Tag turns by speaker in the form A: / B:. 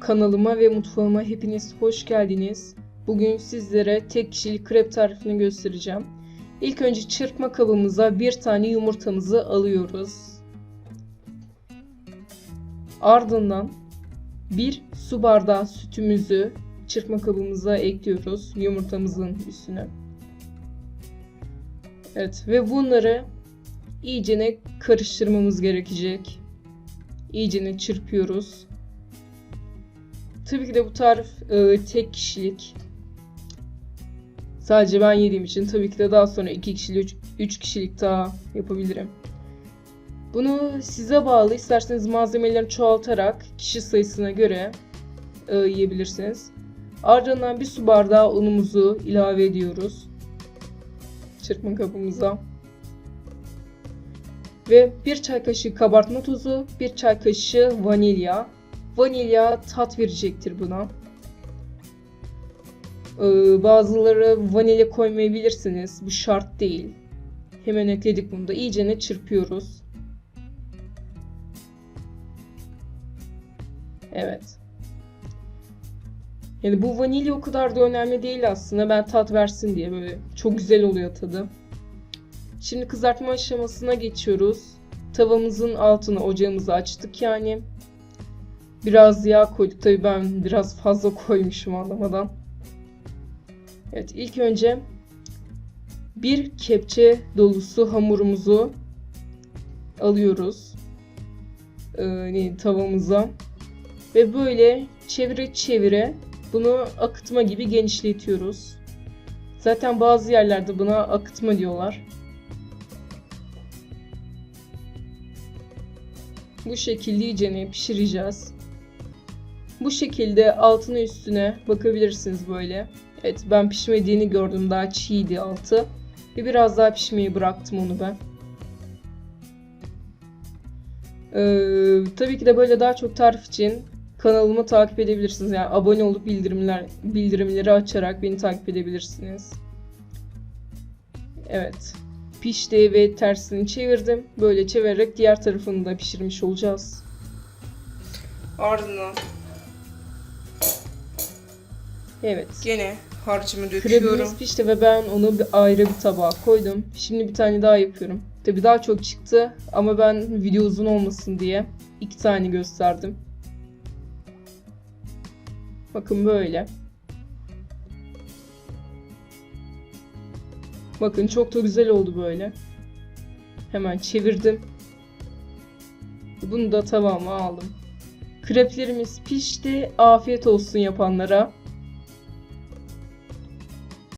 A: Kanalıma ve mutfağıma hepiniz hoş geldiniz. Bugün sizlere tek kişilik krep tarifini göstereceğim. İlk önce çırpma kabımıza bir tane yumurtamızı alıyoruz. Ardından bir su bardağı sütümüzü çırpma kabımıza ekliyoruz yumurtamızın üstüne. Evet ve bunları iyicene karıştırmamız gerekecek. İyicene çırpıyoruz. Tabii ki de bu tarif e, tek kişilik. Sadece ben yediğim için tabii ki de daha sonra iki kişilik, üç kişilik daha yapabilirim. Bunu size bağlı. İsterseniz malzemelerini çoğaltarak kişi sayısına göre e, yiyebilirsiniz. Ardından bir su bardağı unumuzu ilave ediyoruz. Çırpma kabımıza. Ve bir çay kaşığı kabartma tozu, bir çay kaşığı vanilya. Vanilya tat verecektir buna. Ee, bazıları vanilya koymayabilirsiniz. Bu şart değil. Hemen ekledik bunu da. İyicene çırpıyoruz. Evet. Yani bu vanilya o kadar da önemli değil aslında. Ben tat versin diye böyle çok güzel oluyor tadı. Şimdi kızartma aşamasına geçiyoruz. Tavamızın altını ocağımızı açtık yani. Biraz yağ koyduk. Tabii ben biraz fazla koymuşum anlamadan. Evet ilk önce bir kepçe dolusu hamurumuzu alıyoruz. Ee, tavamıza. Ve böyle çevire çevire bunu akıtma gibi genişletiyoruz. Zaten bazı yerlerde buna akıtma diyorlar. Bu şekilde iyicene pişireceğiz. Bu şekilde altını üstüne bakabilirsiniz böyle. Evet ben pişmediğini gördüm daha çiğdi altı. Ve biraz daha pişmeyi bıraktım onu ben. Ee, tabii ki de böyle daha çok tarif için kanalımı takip edebilirsiniz. Yani abone olup bildirimler bildirimleri açarak beni takip edebilirsiniz. Evet. Pişti ve tersini çevirdim. Böyle çevirerek diğer tarafını da pişirmiş olacağız.
B: Ardından
A: Evet.
B: gene harcımı döküyorum.
A: Krebimiz pişti ve ben onu bir ayrı bir tabağa koydum. Şimdi bir tane daha yapıyorum. Tabii daha çok çıktı ama ben video uzun olmasın diye iki tane gösterdim. Bakın böyle. Bakın çok da güzel oldu böyle. Hemen çevirdim. Bunu da tavama aldım. Kreplerimiz pişti. Afiyet olsun yapanlara.